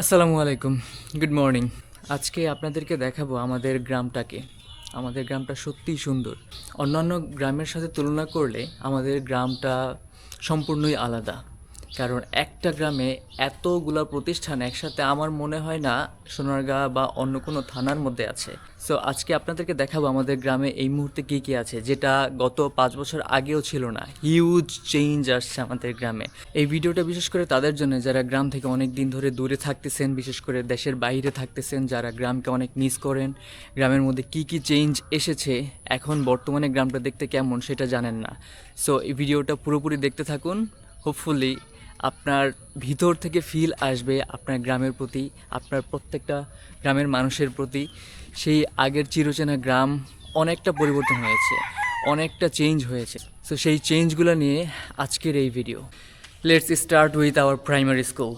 আসসালামু আলাইকুম। Good morning আজকে আপনাদেরকে দেখাবো আমাদের গ্রামটাকে। আমাদের গ্রামটা সত্যিই সুন্দর। অন্যান্য গ্রামের সাথে তুলনা করলে আমাদের গ্রামটা সম্পূর্ণই আলাদা। কারণ একটা গ্রামে এতগুলা প্রতিষ্ঠান একসাথে আমার মনে হয় না সোনারগাঁ বা অন্য কোনো থানার মধ্যে আছে। সো আজকে আপনাদেরকে দেখাবো আমাদের গ্রামে এই মুহূর্তে কী কী আছে, যেটা গত পাঁচ বছর আগেও ছিল না। হিউজ চেঞ্জ আসছে আমাদের গ্রামে। এই ভিডিওটা বিশেষ করে তাদের জন্য, যারা গ্রাম থেকে অনেক দিন ধরে দূরে থাকতেছেন, বিশেষ করে দেশের বাইরে থাকতেছেন, যারা গ্রামকে অনেক মিস করেন, গ্রামের মধ্যে কি কি চেঞ্জ এসেছে, এখন বর্তমানে গ্রামটা দেখতে কেমন সেটা জানেন না। সো এই ভিডিওটা পুরোপুরি দেখতে থাকুন। হোপফুলি আপনার ভিতর থেকে ফিল আসবে আপনার গ্রামের প্রতি, আপনার প্রত্যেকটা গ্রামের মানুষের প্রতি। সেই আগের চিরচেনা গ্রাম অনেকটা পরিবর্তন হয়েছে, অনেকটা চেঞ্জ হয়েছে। সো সেই চেঞ্জগুলো নিয়ে আজকের এই video let's start with our primary school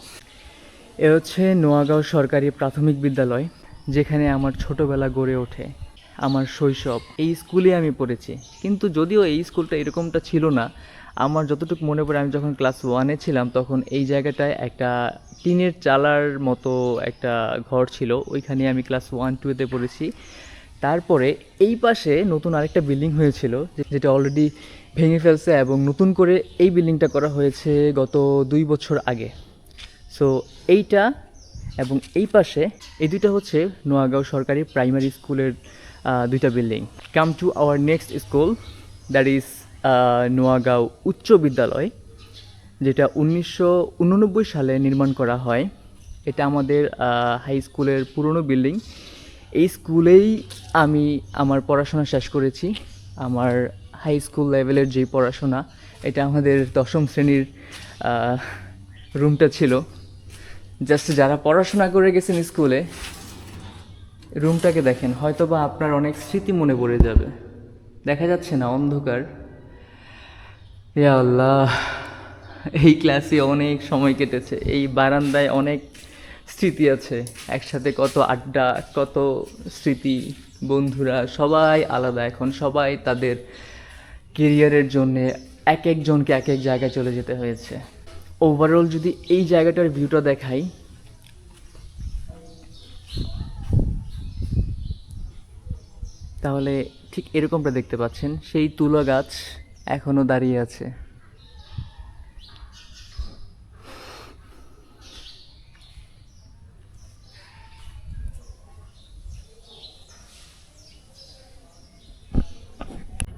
এ হচ্ছে নোয়াগাঁও সরকারি প্রাথমিক বিদ্যালয়, যেখানে আমার ছোটোবেলা গড়ে ওঠে। আমার শৈশব, এই স্কুলে আমি পড়েছি। কিন্তু যদিও এই স্কুলটা এরকমটা ছিল না আমার যতটুকু মনে পড়ে, আমি যখন ক্লাস ওয়ানে ছিলাম, তখন এই জায়গাটায় একটা টিনের চালার মতো একটা ঘর ছিল। ওইখানে আমি ক্লাস ওয়ান টুতে পড়েছি। তারপরে এই পাশে নতুন আরেকটা বিল্ডিং হয়েছিল, যেটা অলরেডি ভেঙে ফেলছে এবং নতুন করে এই বিল্ডিংটা করা হয়েছে গত দুই বছর আগে। সো এইটা এবং এই পাশে এই দুইটা হচ্ছে নোয়াগাঁও সরকারি প্রাইমারি স্কুলের দুইটা building come to our next school that is Noagaon উচ্চ বিদ্যালয়, যেটা উনিশশো উননব্বই সালে নির্মাণ করা হয়। এটা আমাদের হাই স্কুলের পুরনো বিল্ডিং এই স্কুলেই আমি আমার পড়াশোনা শেষ করেছি। আমার হাই স্কুল লেভেলের যেই পড়াশোনা, এটা আমাদের দশম শ্রেণির রুমটা ছিল। জাস্ট যারা পড়াশোনা করে গেছেন স্কুলে রুমটাকে দেখেন, হয়তোবা আপনার অনেক স্মৃতি মনে পড়ে যাবে। দেখা যাচ্ছে না, অন্ধকার। আল্লাহ, এই ক্লাসে অনেক সময় কেটেছে, এই বারান্দায় অনেক স্মৃতি আছে, একসাথে কত আড্ডা, কত স্মৃতি, বন্ধুরা সবাই আলাদা এখন, সবাই তাদের কেরিয়ারের জন্যে এক একজনকে এক এক জায়গায় চলে যেতে হয়েছে। ওভারঅল যদি এই জায়গাটার ভিউটা দেখাই, তাহলে ঠিক এরকমটা দেখতে পাচ্ছেন, সেই তুলা গাছ এখনও দাঁড়িয়ে আছে।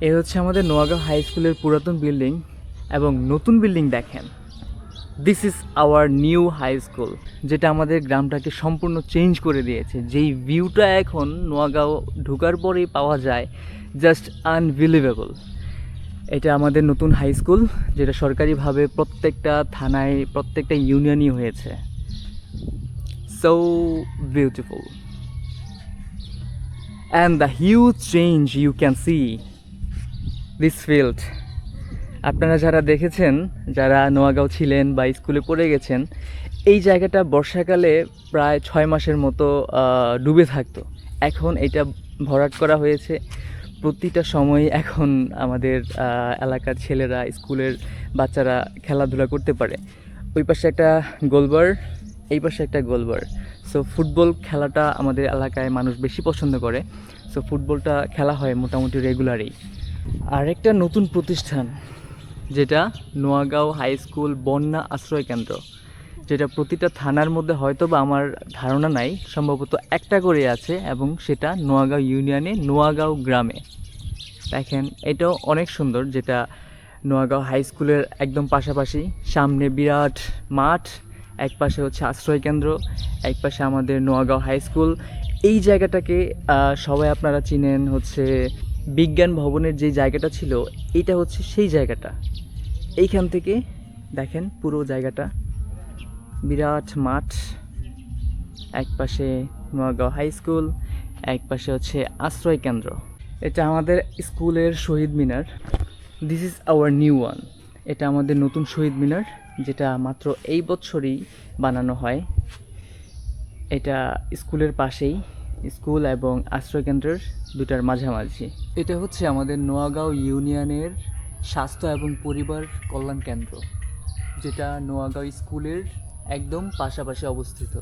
এ হচ্ছে আমাদের নোয়াগাঁও হাই স্কুলের পুরাতন বিল্ডিং এবং নতুন বিল্ডিং দেখেন। This is our new high school যেটা আমাদের গ্রামটাকে সম্পূর্ণ চেঞ্জ করে দিয়েছে। যেই ভিউটা এখন নোয়াগাঁও ঢুকার পরেই পাওয়া যায় জাস্ট আনবিলিভেবল এটা আমাদের নতুন হাই স্কুল যেটা সরকারিভাবে প্রত্যেকটা থানায়, প্রত্যেকটা ইউনিয়নই হয়েছে। So beautiful and the huge change you can see this field আপনারা যারা দেখেছেন, যারা নোয়াগাঁও ছিলেন বা স্কুলে পড়ে গেছেন, এই জায়গাটা বর্ষাকালে প্রায় ছয় মাসের মতো ডুবে থাকতো। এখন এটা ভরাট করা হয়েছে। প্রতিটা সময় এখন আমাদের এলাকার ছেলেরা, স্কুলের বাচ্চারা খেলাধুলা করতে পারে। ওই পাশে একটা গোলবার, এই পাশে একটা গোলবার। সো ফুটবল খেলাটা আমাদের এলাকায় মানুষ বেশি পছন্দ করে। সো ফুটবলটা খেলা হয় মোটামুটি রেগুলারই আরেকটা নতুন প্রতিষ্ঠান, যেটা নোয়াগাঁও হাই স্কুল বন্যা আশ্রয় কেন্দ্র। যেটা প্রতিটা থানার মধ্যে হয়তো বা আমার ধারণা নাই, সম্ভবত একটা করে আছে এবং সেটা নোয়াগাঁও ইউনিয়নে, নোয়াগাঁও গ্রামে। দেখেন, এটাও অনেক সুন্দর, যেটা নোয়াগাঁও হাই স্কুলের একদম পাশাপাশি। সামনে বিরাট মাঠ, এক পাশে হচ্ছে আশ্রয় কেন্দ্র এক পাশে আমাদের নোয়াগাঁও হাই স্কুল। এই জায়গাটাকে সবাই আপনারা চিনেন হচ্ছে বিজ্ঞান ভবনের যে জায়গাটা ছিল, এটা হচ্ছে সেই জায়গাটা। এইখান থেকে দেখেন পুরো জায়গাটা। বিরাট মাঠ, এক পাশে নোয়াগাঁও হাই স্কুল, এক পাশে হচ্ছে আশ্রয় কেন্দ্র। এটা আমাদের স্কুলের Shaheed Minar. This is our new one এটা আমাদের নতুন শহীদ মিনার, যেটা মাত্র এই বছরই বানানো হয়। এটা স্কুলের পাশেই, স্কুল এবং আশ্রয়কেন্দ্রের দুটার মাঝামাঝি। এটা হচ্ছে আমাদের নোয়াগাঁও ইউনিয়নের স্বাস্থ্য এবং পরিবার কল্যাণ কেন্দ্র, যেটা নোয়াগাঁও স্কুলের একদম পাশাপাশি অবস্থিত।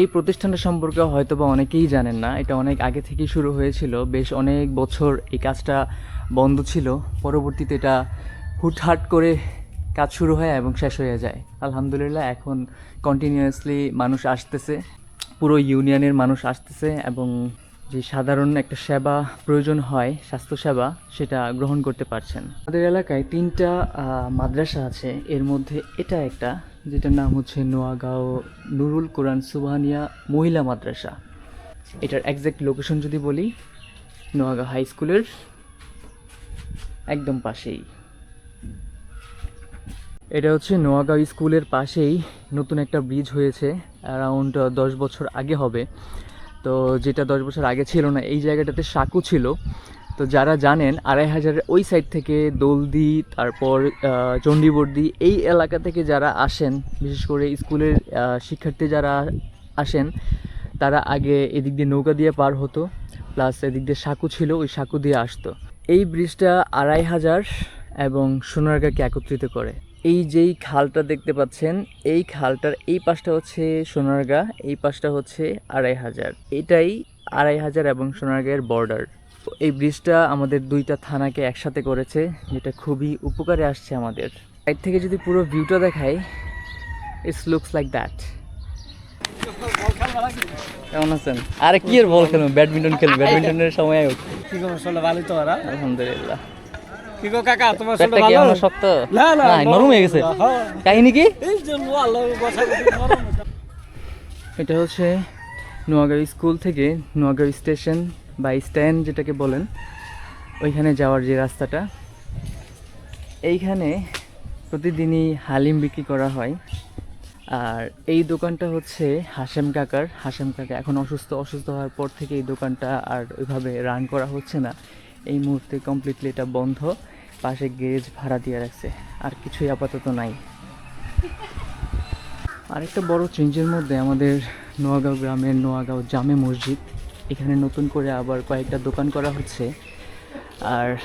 এই প্রতিষ্ঠানটা সম্পর্কে হয়তো বা অনেকেই জানেন না, এটা অনেক আগে থেকেই শুরু হয়েছিল, বেশ অনেক বছর এই কাজটা বন্ধ ছিল, পরবর্তীতে এটা হুটহাট করে কাজ শুরু হয় এবং শেষ হয়ে যায়। আলহামদুলিল্লাহ, এখন কন্টিনিউয়াসলি মানুষ আসতেছে, পুরো ইউনিয়নের মানুষ আসতেছে এবং যে সাধারণ একটা সেবা প্রয়োজন হয়, স্বাস্থ্যসেবা, সেটা গ্রহণ করতে পারছেন। আমাদের এলাকায় তিনটা মাদ্রাসা আছে। এর মধ্যে এটা একটা, যেটার নাম হচ্ছে নোয়াগাঁও নুরুল কোরআন সুবহানিয়া মহিলা মাদ্রাসা। এটার একজ্যাক্ট লোকেশন যদি বলি, নোয়াগাঁও হাই স্কুলের একদম পাশেই। এটা হচ্ছে নোয়াগাঁও স্কুলের পাশেই নতুন একটা ব্রিজ হয়েছে অ্যারাউন্ড দশ বছর আগে হবে। তো যেটা দশ বছর আগে ছিল না, এই জায়গাটাতে সাঁকু ছিল। তো যারা জানেন, আড়াই হাজারের ওই সাইড থেকে দলদি, তারপর চণ্ডীবর্দি, এই এলাকা থেকে যারা আসেন, বিশেষ করে স্কুলের শিক্ষার্থী যারা আসেন, তারা আগে এদিক দিয়ে নৌকা দিয়ে পার হতো প্লাস এদিক দিয়ে সাঁকু ছিল, ওই সাঁকু দিয়ে আসতো। এই ব্রিজটা আড়াই হাজার এবং সোনারগাঁকে একত্রিত করে। এই যেই খালটা দেখতে পাচ্ছেন এই খালটার এই পাশটা হচ্ছে সোনারগাঁ এই পাশটা হচ্ছে আড়াই হাজার। এটাই আড়াই হাজার এবং সোনারগাঁয়ের বর্ডার এই ব্রিজটা আমাদের দুইটা থানাকে একসাথে করেছে যেটা খুবই উপকারে আসছে আমাদের। সাইড থেকে যদি পুরো ভিউটা দেখাই ইটস লুকস লাইক দ্যাট কেমন আছেন? আরে কি এর বল খেলব ব্যাডমিন্টন খেলব ব্যাডমিন্টনের সময় আলহামদুলিল্লাহ। কি গো কাকা তোমার আসলে পেটটা কি শক্ত? না, না, নরম হয়ে গেছে। কাহিনী কি? এই যে আল্লাহ বসা এটা হচ্ছে নোয়াগাঁও স্কুল থেকে নোয়াগাঁও স্টেশন বা স্ট্যান্ড যেটাকে বলেন। ওইখানে যাওয়ার যে রাস্তাটা। এইখানে প্রতিদিনই হালিম বিক্রি করা হয়। আর এই দোকানটা হচ্ছে হাসেম কাকার। হাসেম কাকা এখন অসুস্থ অসুস্থ হওয়ার পর থেকে এই দোকানটা আর ওইভাবে রান করা হচ্ছে না। এই মুহূর্তে কমপ্লিটলি এটা বন্ধ। পাশে গেজ ভাড়া দিয়ে রাখছে। আর কিছুই আপাতত নাই। আরেকটা বড় চেঞ্জের মধ্যে আমাদের নোয়াগাঁও গ্রামের নোয়াগাঁও জামে মসজিদ। এখানে নতুন করে আবার কয়েকটা দোকান করা হচ্ছে। আর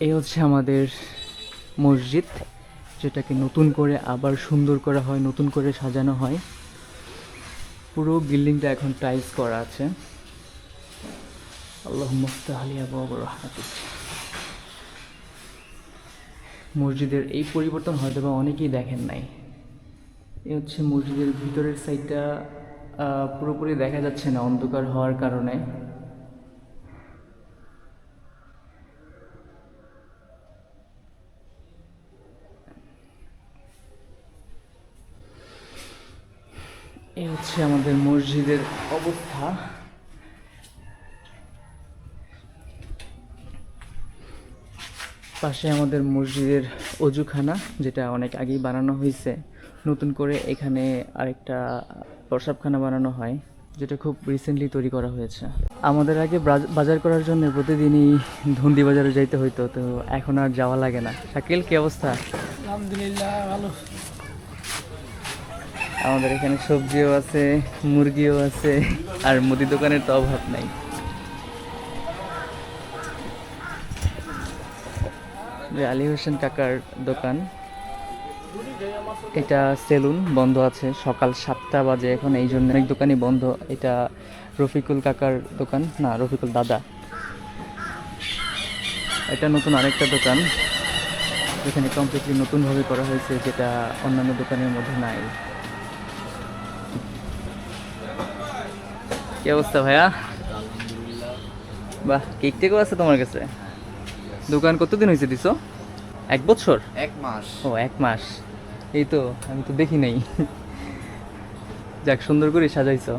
এই হচ্ছে আমাদের মসজিদ, যেটাকে নতুন করে আবার সুন্দর করা হয়, নতুন করে সাজানো হয়। পুরো বিল্ডিংটা এখন টাইলস করা আছে। আল্লাহ মসজিদের এই পরিবর্তন হয়তো বা অনেকেই দেখেন নাই। এ হচ্ছে মসজিদের ভিতরের সাইডটা পুরোপুরি দেখা যাচ্ছে না অন্ধকার হওয়ার কারণে। এই হচ্ছে আমাদের মসজিদের অবস্থা। পাশে আমাদের মসজিদের অজুখানা যেটা অনেক আগেই বানানো হয়েছে। নতুন করে এখানে আরেকটা প্রসাবখানা বানানো হয় যেটা খুব রিসেন্টলি তৈরি করা হয়েছে। আমাদের আগে বাজার করার জন্য প্রতিদিনই ধন্দি বাজারে যাইতে হইতো তো এখন আর যাওয়া লাগে না। শাকিল কি অবস্থা? আলহামদুলিল্লাহ ভালো। আমাদের এখানে সবজিও আছে মুরগিও আছে আর মুদি দোকানের তো অভাব নাই। আলী হোসেন কাকার দোকান। এটা সেলুন, বন্ধ আছে, সকাল সাতটা বাজে এখন, এই জন্য অনেক দোকানই বন্ধ। এটা রফিকুল কাকার দোকান, না, রফিকুল দাদা। এটা নতুন আরেকটা দোকান এখানে কমপ্লিটলি নতুনভাবে করা হয়েছে, যেটা অন্যান্য দোকানের মধ্যে নাই। কি অবস্থা ভাইয়া? বাহ কেক টেকও আছে তোমার কাছে? দোকান কতদিন হয়েছে দিছো? এক বছর? এক মাস। ও এক মাস। এই তো আমি তো দেখি নাই। যাক সুন্দর করে সাজাইছো।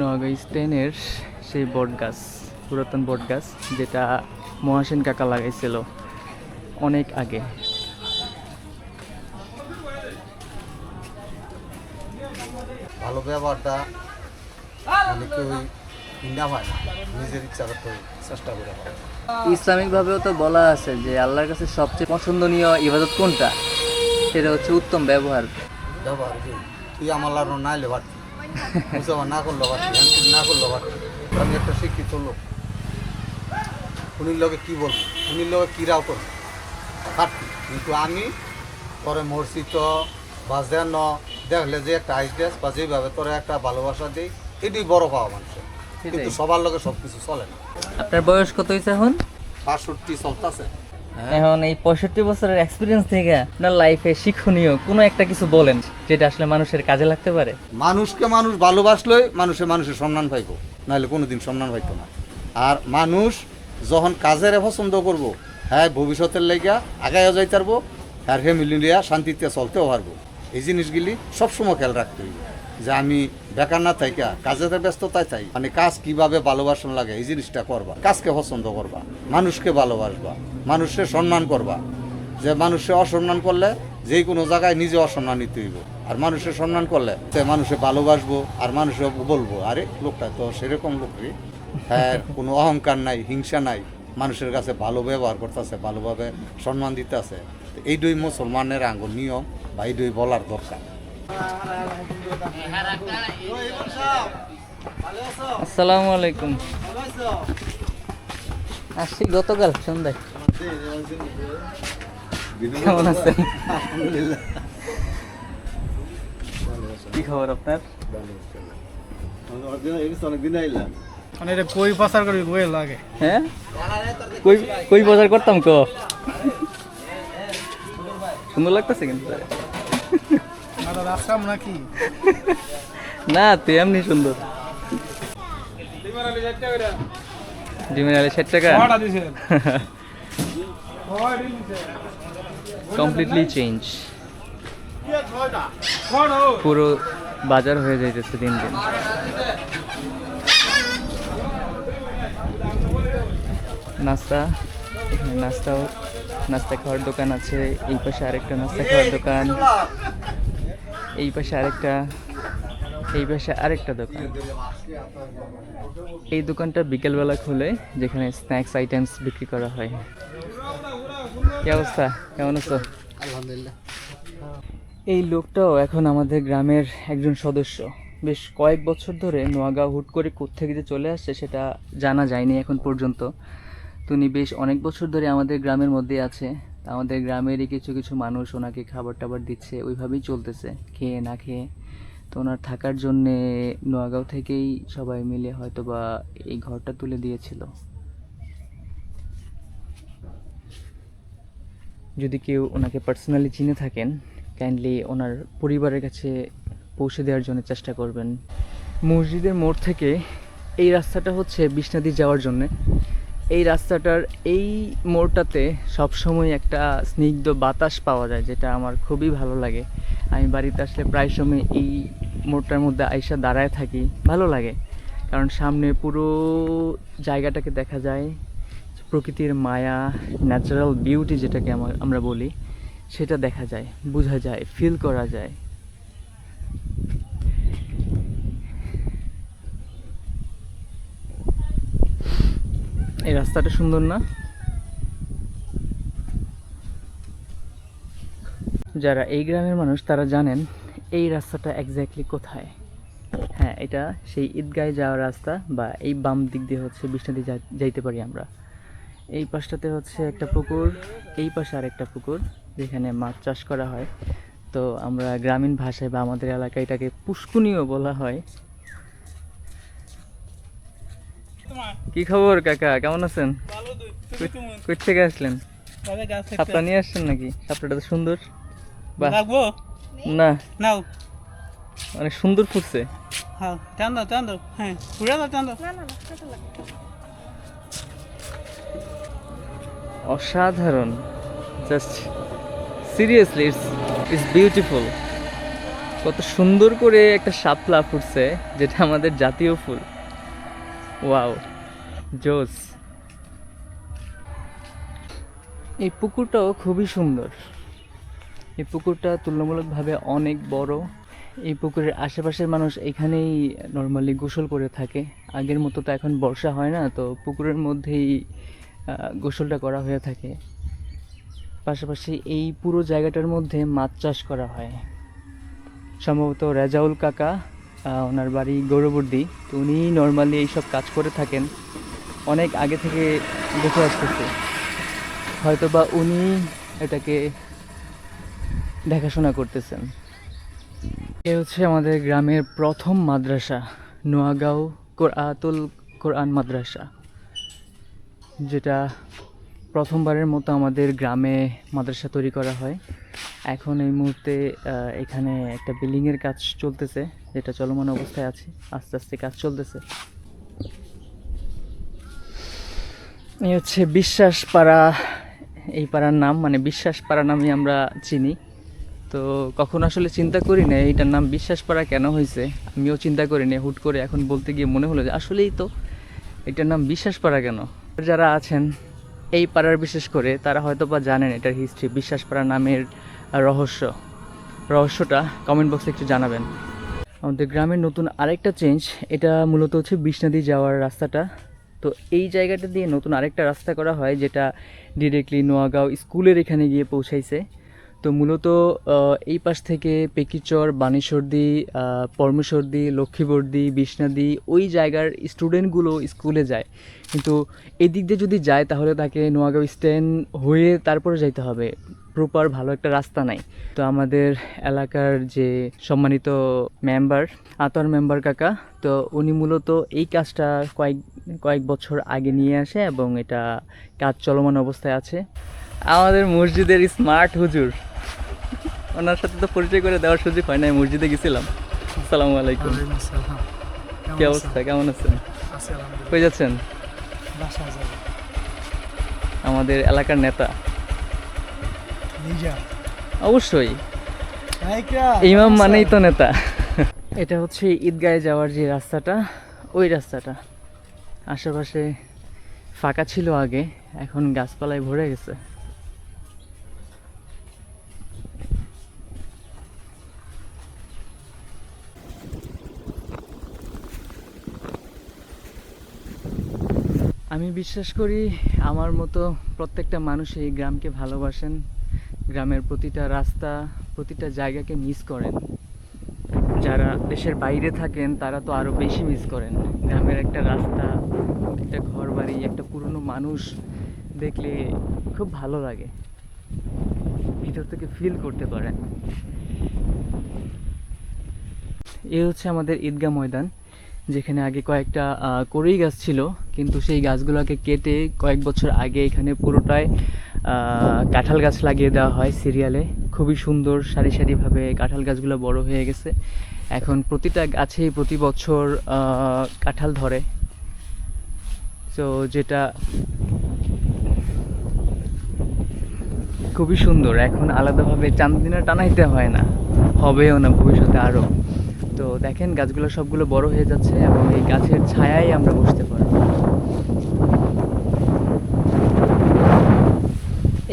নগাঁও স্টেনের সেই বট গাছ পুরাতন বট গাছ যেটা মহাসেন কাকা লাগাইছিল অনেক আগে। ভালো ব্যবহারটা মানে কেউ হিন্দা হয় না নিজের ইচ্ছা করতে চেষ্টা করে হয়। ইসলামিক ভাবেও তো বলা আছে যে আল্লাহর কাছে সবচেয়ে পছন্দনীয় ইবাদত কোনটা? সেটা হচ্ছে উত্তম ব্যবহার। ব্যবহার কি? তুই আমার লাড়ু না এলে পারতি। মুসলমান না করল পারতি না করল পারতি। আমি একটা শিক্ষিত লোক। উনির লোকে কি বলব? উনির লোকে কি রাও করব? খাটতি কিন্তু আমি পরে তো বা যেন দেখলে যে একটা আইস ড্রেস বা যেভাবে তোরা একটা ভালোবাসা দিই এটাই বড় পাওয়া মানুষের। কিন্তু সবার লোকে সবকিছু চলে না। আপনার বয়স কত হয়েছে এখন? বাষট্টি চলতেছে। এখন এই পঁয়ষট্টি বছরের এক্সপিরিয়েন্স থেকে আপনার লাইফে শিক্ষণীয় কোনো একটা কিছু বলেন যেটা আসলে মানুষের কাজে লাগতে পারে? মানুষকে মানুষ ভালোবাসলেই মানুষে মানুষের সম্মান পাইব নাহলে কোনোদিন সম্মান পাইতো না। আর মানুষ যখন কাজের পছন্দ করব হ্যাঁ ভবিষ্যতের লেগা আগাইয়া যাইতে পারব আর ফ্যামিলি নিয়ে শান্তিতে চলতেও পারব। এই জিনিসগুলি সবসময় খেয়াল রাখতে হইব। যে আমি বেকার না থাইকা, কাজের ব্যস্ততায় চাই মানে কাজ কীভাবে ভালোবাসন লাগে, এই জিনিসটা করবা। কাজকে পছন্দ করবা, মানুষকে ভালোবাসবা মানুষের সম্মান করবা। যে মানুষে অসম্মান করলে যে কোনো জায়গায় নিজে অসম্মানিত হইব। আর মানুষের সম্মান করলে সে মানুষে ভালোবাসবো, আর মানুষে বলব, আরে, লোকটা তো সেরকম লোকই হ্যাঁ কোনো অহংকার নাই, হিংসা নাই। মানুষের কাছে ভালো ব্যবহার করতেছে, ভালোভাবে সম্মান দিতেছে। এই দুই মুসলমানের আঙ্গ নিয়ম বা এই দুই বলার দরকার। আসসালামু আলাইকুম। আসছি গতকাল সন্ধ্যায়। কেমন আছেন? কি খবর আপনার? মানে কই পাচার করবি কই লাগে। হ্যাঁ? কই কই বাজার করতাম ক? সুন্দর লাগতেছে কিন্তু। নাকি? না তুই এমনি সুন্দর। ডিমের আলু ষাট টাকা। কমপ্লিটলি চেঞ্জ পুরো বাজার হয়ে যাইতেছে দিন দিন। নাস্তা নাস্তাও নাস্তা খাওয়ার দোকান আছে এই পাশে আরেকটা নাস্তা খাওয়ার দোকান। এই পাশে আরেকটা এই পাশে আরেকটা দোকান। এই দোকানটা বিকেলবেলা খুলে যেখানে স্ন্যাক্স আইটেমস বিক্রি করা হয়। কি অবস্থা? কেমন আছো? আলহামদুলিল্লাহ। এই লোকটাও এখন আমাদের গ্রামের একজন সদস্য। বেশ কয়েক বছর ধরে নোয়াগাঁও হুট করে কোত্থেকে যে চলে আসছে সেটা জানা যায়নি এখন পর্যন্ত। তো উনি বেশ অনেক বছর ধরে আমাদের গ্রামের মধ্যে আছে। আমাদের গ্রামেরই কিছু কিছু মানুষ ওনাকে খাবার টাবার দিচ্ছে, ওইভাবেই চলতেছে, খেয়ে না খেয়ে। তো ওনার থাকার জন্যে নোয়াগাঁও থেকেই সবাই মিলে হয়তো বা এই ঘরটা তুলে দিয়েছিল। যদি কেউ ওনাকে পার্সোনালি চিনে থাকেন কাইন্ডলি ওনার পরিবারের কাছে পৌঁছে দেওয়ার জন্য চেষ্টা করবেন। মসজিদের মোড় থেকে এই রাস্তাটা হচ্ছে বিষ্ণাদি যাওয়ার জন্য। এই রাস্তাটার এই মোড়টাতে সবসময় একটা স্নিগ্ধ বাতাস পাওয়া যায়, যেটা আমার খুবই ভালো লাগে। আমি বাড়িতে আসলে প্রায় সময় এই মোড়টার মধ্যে আইসা দাঁড়ায় থাকি, ভালো লাগে। কারণ সামনে পুরো জায়গাটাকে দেখা যায়, প্রকৃতির মায়া ন্যাচারাল বিউটি যেটাকে আমার আমরা বলি, সেটা দেখা যায়, বোঝা যায় ফিল করা যায়। এই রাস্তাটা সুন্দর না? যারা এই গ্রামের মানুষ, তারা জানেন এই রাস্তাটা এক্স্যাক্টলি কোথায়। হ্যাঁ এটা সেই ঈদগায় যাওয়ার রাস্তা বা এই বাম দিক দিয়ে হচ্ছে বিষ্ণাদি যাইতে পারি আমরা। এই পাশটাতে হচ্ছে একটা পুকুর, এই পাশে আরেকটা পুকুর যেখানে মাছ চাষ করা হয়। তো আমরা গ্রামীণ ভাষায় বা আমাদের এলাকায় এটাকে পুষ্কুনিও বলা হয়। কি খবর কাকা? কেমন আছেন? ভালো কই- কই থেকে আসলেন? সাপটা নিয়ে আসছেন নাকি? সাপটা তো সুন্দর। না। নাও। অনেক সুন্দর ফুটছে। হ্যাঁ টান দাও টান দাও। হ্যাঁ ঘুরে দাও টান দাও। অসাধারণ। Just seriously it's it's beautiful কত সুন্দর করে একটা শাপলা ফুটছে যেটা আমাদের জাতীয় ফুল। ওয়াও জোস এই পুকুরটাও খুবই সুন্দর। এই পুকুরটা তুলনামূলকভাবে অনেক বড়। এই পুকুরের আশেপাশের মানুষ এখানেই নর্মালি গোসল করে থাকে। আগের মতো তো এখন বর্ষা হয় না, তো পুকুরের মধ্যেই গোসলটা করা হয়ে থাকে। পাশাপাশি এই পুরো জায়গাটার মধ্যে মাছ চাষ করা হয়। সম্ভবত রেজাউল কাকা ওনার বাড়ি গৌরবর্দী। তো উনি নর্মালি এইসব কাজ করে থাকেন। অনেক আগে থেকে দেখে আসতেছে। হয়তো বা উনি এটাকে দেখাশোনা করতেছেন। এ হচ্ছে আমাদের গ্রামের প্রথম মাদ্রাসা, নোয়াগাঁও কোরআতুল কোরআন মাদ্রাসা, যেটা প্রথমবারের মতো আমাদের গ্রামে মাদ্রাসা তৈরি করা হয়। এখন এই মুহূর্তে এখানে একটা বিল্ডিংয়ের কাজ চলতেছে, যেটা চলমান অবস্থায় আছে। আস্তে আস্তে কাজ চলতেছে। এই হচ্ছে বিশ্বাস পাড়া এই পাড়ার নাম মানে বিশ্বাস পাড়া নামে আমরা চিনি। তো কখনো আসলে চিন্তা করি না এইটার নাম বিশ্বাস পাড়া কেন হয়েছে আমিও চিন্তা করি না হুট করে এখন বলতে গিয়ে মনে হলো যে আসলেই তো এটার নাম বিশ্বাস পাড়া কেন? যারা আছেন এই পাড়ার বিশেষ করে তারা হয়তো বা জানেন এটার হিস্ট্রি বিশ্বাস পাড়া নামের রহস্য। রহস্যটা কমেন্ট বক্সে একটু জানাবেন। আমাদের গ্রামের নতুন আরেকটা চেঞ্জ এটা মূলত হচ্ছে বিষ্ণাদি যাওয়ার রাস্তাটা। তো এই জায়গাটা দিয়ে নতুন আরেকটা রাস্তা করা হয়, যেটা ডিরেক্টলি নোয়াগাঁও স্কুলের এখানে গিয়ে পৌঁছাইছে। তো মূলত এই পাশ থেকে পেকিচর, বানেশ্বরদি পরমেশ্বরদি, লক্ষ্মীবর্দি, বিষ্ণাদি, ওই জায়গার স্টুডেন্টগুলো স্কুলে যায়। কিন্তু এই দিক দিয়ে যদি যায়, তাহলে তাকে নোয়াগাঁও স্ট্যান্ড হয়ে তারপরে যাইতে হবে। প্রপার ভালো একটা রাস্তা নাই। তো আমাদের এলাকার যে সম্মানিত মেম্বার আতর মেম্বার কাকা, তো উনি মূলত এই কাজটা কয়েক কয়েক বছর আগে নিয়ে আসে এবং এটা কাজ চলমান অবস্থায় আছে। আমাদের মসজিদের স্মার্ট হুজুর। ওনার সাথে তো পরিচয় করে দেওয়ার সুযোগ হয় না মসজিদে গেছিলাম। আসসালামু আলাইকুম। কি অবস্থা? কেমন আছেন? কই যাচ্ছেন? আমাদের এলাকার নেতা। অবশ্যই। ইমাম মানেই তো নেতা। এটা হচ্ছে ঈদগাহে যাওয়ার যে রাস্তাটা ওই রাস্তাটা। আশেপাশে ফাঁকা ছিল আগে এখন গাছপালায় ভরে গেছে। আমি বিশ্বাস করি আমার মতো প্রত্যেকটা মানুষ এই গ্রামকে ভালোবাসেন, গ্রামের প্রতিটা রাস্তা, প্রতিটা জায়গাকে মিস করেন। যারা দেশের বাইরে থাকেন, তারা তো আরও বেশি মিস করেন। গ্রামের একটা রাস্তা, একটা ঘর বাড়ি একটা পুরনো মানুষ দেখলে খুব ভালো লাগে। ভিতর থেকে ফিল করতে পারেন। এ হচ্ছে আমাদের ঈদগাহ ময়দান। যেখানে আগে কয়েকটা কড়ই গাছ ছিল, কিন্তু সেই গাছগুলোকে কেটে কয়েক বছর আগে এখানে পুরোটাই কাঁঠাল গাছ লাগিয়ে দেওয়া হয় সিরিয়ালে। খুবই সুন্দর সারি সারিভাবে কাঁঠাল গাছগুলো বড় হয়ে গেছে। এখন প্রতিটা গাছেই প্রতি বছর কাঁঠাল ধরে। তো যেটা খুবই সুন্দর। এখন আলাদাভাবে চান্দিনা টানাইতে হয় না। হবেও না ভবিষ্যতে আরও। তো দেখেন, গাছগুলো সবগুলো বড় হয়ে যাচ্ছে এবং এই গাছের ছায়ায় আমরা বসতে পারব।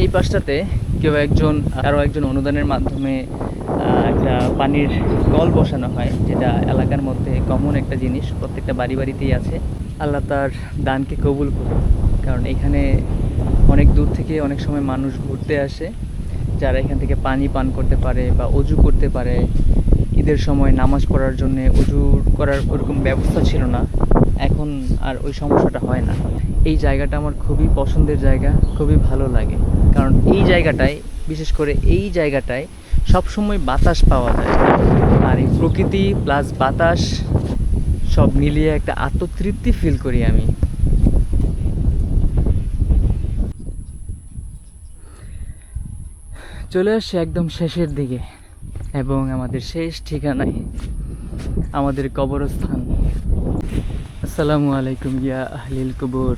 এই পাশটাতে কেউ একজন, আরও একজন অনুদানের মাধ্যমে একটা পানির কল বসানো হয়, যেটা এলাকার মধ্যে কমন একটা জিনিস, প্রত্যেকটা বাড়ি বাড়িতেই আছে। আল্লাহ তার দানকে কবুল করুন কারণ এখানে অনেক দূর থেকে অনেক সময় মানুষ ঘুরতে আসে, যারা এখান থেকে পানি পান করতে পারে বা অজু করতে পারে। ঈদের সময় নামাজ পড়ার জন্য অজু করার ওরকম ব্যবস্থা ছিল না। এখন আর ওই সমস্যাটা হয় না। এই জায়গাটা আমার খুবই পছন্দের জায়গা, খুবই ভালো লাগে। কারণ এই জায়গাটায়, বিশেষ করে এই জায়গাটায় সবসময় বাতাস পাওয়া যায়। আর এই প্রকৃতি প্লাস বাতাস সব মিলিয়ে একটা আত্মতৃপ্তি ফিল করি আমি। চলে আসছে একদম শেষের দিকে। এবং আমাদের শেষ ঠিকানায় আমাদের কবরস্থান। আসসালামু আলাইকুম ইয়া আহলিল কবর।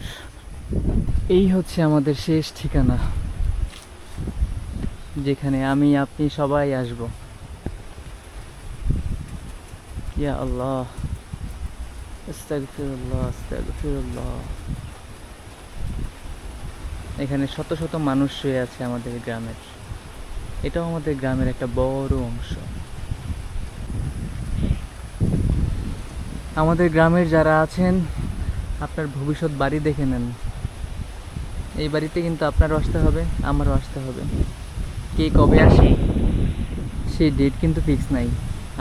এই হচ্ছে আমাদের শেষ ঠিকানা, যেখানে আমি, আপনি সবাই আসব। ইয়া আল্লাহ এখানে শত শত মানুষ শুয়ে আছে আমাদের গ্রামের। এটাও আমাদের গ্রামের একটা বড় অংশ। আমাদের গ্রামের যারা আছেন, আপনার ভবিষ্যৎ বাড়ি দেখে নেন। এই বাড়িতে কিন্তু আপনারও আসতে হবে, আমারও আসতে হবে। কে কবে আসে, সেই ডেট কিন্তু ফিক্স নাই।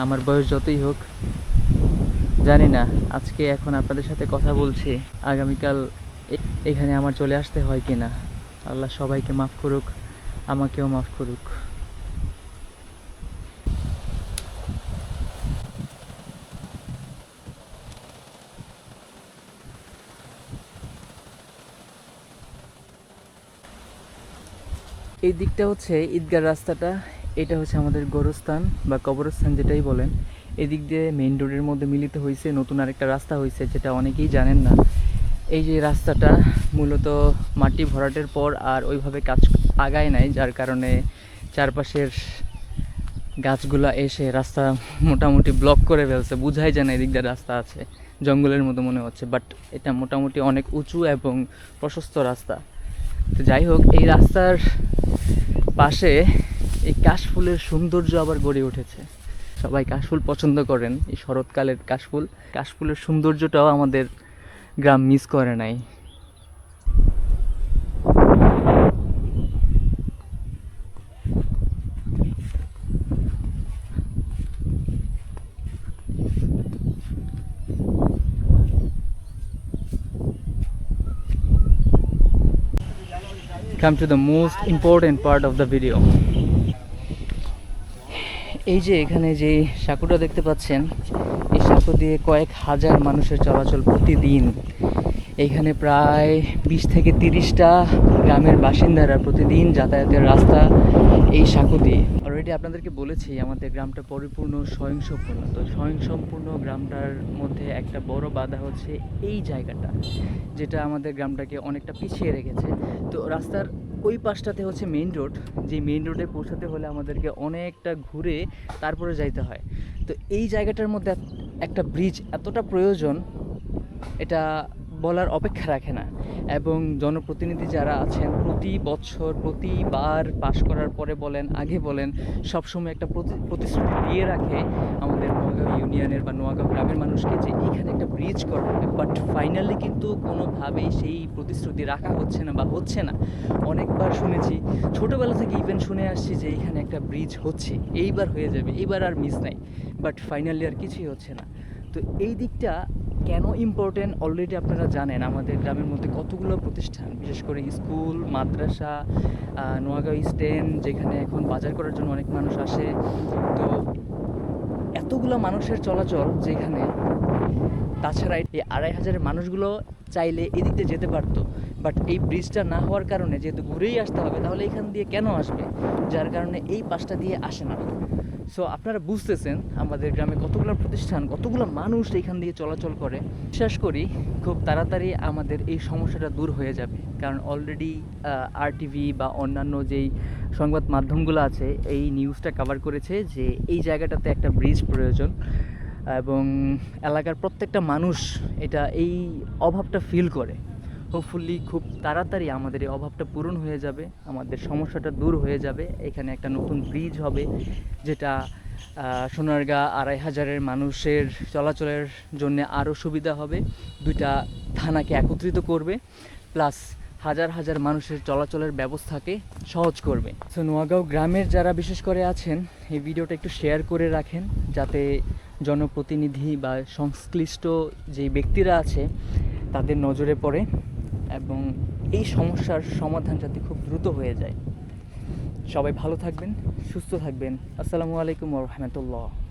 আমার বয়স যতই হোক, জানি না, আজকে এখন আপনাদের সাথে কথা বলছি, আগামীকাল এখানে আমার চলে আসতে হয় কি না আল্লাহ সবাইকে মাফ করুক, আমাকেও মাফ করুক। এই দিকটা হচ্ছে ঈদগার রাস্তাটা, এটা হচ্ছে আমাদের গোরস্থান বা কবরস্থান যেটাই বলেন। এদিক দিয়ে মেইন রোডের মধ্যে মিলিত হয়েছে নতুন আরেকটা রাস্তা হয়েছে যেটা অনেকেই জানেন না। এই যে রাস্তাটা মূলত মাটি ভরাটের পর আর ওইভাবে কাজ আগায় নাই, যার কারণে চারপাশের গাছগুলা এসে রাস্তা মোটামুটি ব্লক করে ফেলছে। বুঝাই যায় না এদিক দিয়ে রাস্তা আছে, জঙ্গলের মতো মনে হচ্ছে বাট এটা মোটামুটি অনেক উঁচু এবং প্রশস্ত রাস্তা। তো যাই হোক, এই রাস্তার পাশে এই কাশফুলের সৌন্দর্য আবার গড়ে উঠেছে। সবাই কাশফুল পছন্দ করেন, এই শরৎকালের কাশফুল। কাশফুলের সৌন্দর্যটাও আমাদের গ্রাম মিস করে নাই। Come to the most important part of the video. এই যে এখানে যে সাঁকুটা দেখতে পাচ্ছেন, এই সাঁকু দিয়ে কয়েক হাজার মানুষের চলাচল প্রতিদিন। এখানে প্রায় বিশ থেকে তিরিশটা গ্রামের বাসিন্দারা প্রতিদিন যাতায়াতের রাস্তা এই সাঁকু দিয়ে। অলরেডি আপনাদেরকে বলেছি, আমাদের গ্রামটা পরিপূর্ণ স্বয়ংসম্পূর্ণ তো স্বয়ংসম্পূর্ণ গ্রামটার মধ্যে একটা বড় বাধা হচ্ছে এই জায়গাটা, যেটা আমাদের গ্রামটাকে অনেকটা পিছিয়ে রেখেছে। তো রাস্তার ওই পাশটাতে হচ্ছে মেইন রোড যে মেইন রোডে পৌঁছাতে হলে আমাদেরকে অনেকটা ঘুরে তারপরে যাইতে হয়। তো এই জায়গাটার মধ্যে একটা ব্রিজ এতটা প্রয়োজন, এটা বলার অপেক্ষা রাখে না। এবং জনপ্রতিনিধি যারা আছেন, প্রতি বছর, প্রতিবার পাশ করার পরে বলেন, আগে বলেন, সবসময় একটা প্রতি- প্রতিশ্রুতি দিয়ে রাখে আমাদের নোয়াগাঁও ইউনিয়নের বা নোয়াগাঁও গ্রামের মানুষকে যে এখানে একটা ব্রিজ করা। হবে বাট ফাইনালি কিন্তু কোনোভাবেই সেই প্রতিশ্রুতি রাখা হচ্ছে না বা হচ্ছে না। অনেকবার শুনেছি, ছোটোবেলা থেকে ইভেন শুনে আসছি যে এখানে একটা ব্রিজ হচ্ছে। এইবার হয়ে যাবে, এইবার আর মিস নাই। বাট ফাইনালি আর কিছুই হচ্ছে না। তো এই দিকটা কেন ইম্পর্টেন্ট অলরেডি আপনারা জানেন আমাদের গ্রামের মধ্যে কতগুলো প্রতিষ্ঠান, বিশেষ করে স্কুল, মাদ্রাসা নোয়াগাঁও স্ট্যান্ড যেখানে এখন বাজার করার জন্য অনেক মানুষ আসে। তো এতগুলো মানুষের চলাচল যেখানে, তাছাড়া এই আড়াই হাজারের মানুষগুলো চাইলে এদিক দিয়ে যেতে পারতো। বাট এই ব্রিজটা না হওয়ার কারণে যেহেতু ঘুরেই আসতে হবে, তাহলে এখান দিয়ে কেন আসবে? যার কারণে এই পাশটা দিয়ে আসে না। সো আপনারা বুঝতেছেন আমাদের গ্রামে কতগুলো প্রতিষ্ঠান, কতগুলো মানুষ এখান দিয়ে চলাচল করে। বিশ্বাস করি, খুব তাড়াতাড়ি আমাদের এই সমস্যাটা দূর হয়ে যাবে। কারণ অলরেডি আর টিভি বা অন্যান্য যেই সংবাদ মাধ্যমগুলো আছে, এই নিউজটা কভার করেছে যে এই জায়গাটাতে একটা ব্রিজ প্রয়োজন। এবং এলাকার প্রত্যেকটা মানুষ এটা এই অভাবটা ফিল করে। হোপফুলি খুব তাড়াতাড়ি আমাদের এই অভাবটা পূরণ হয়ে যাবে, আমাদের সমস্যাটা দূর হয়ে যাবে। এখানে একটা নতুন ব্রিজ হবে, যেটা সোনারগাঁ আড়াই হাজারের মানুষের চলাচলের জন্য আরও সুবিধা হবে। দুইটা থানাকে একত্রিত করবে, প্লাস হাজার হাজার মানুষের চলাচলের ব্যবস্থাকে সহজ করবে। সো নোয়াগাঁও গ্রামের যারা বিশেষ করে আছেন, এই ভিডিওটা একটু শেয়ার করে রাখেন, যাতে জনপ্রতিনিধি বা সংশ্লিষ্ট যে ব্যক্তিরা আছে, তাদের নজরে পড়ে। এবং এই সমস্যার সমাধান যাতে খুব দ্রুত হয়ে যায়। সবাই ভালো থাকবেন, সুস্থ থাকবেন। আসসালামু আলাইকুম রহমতুল্লাহ।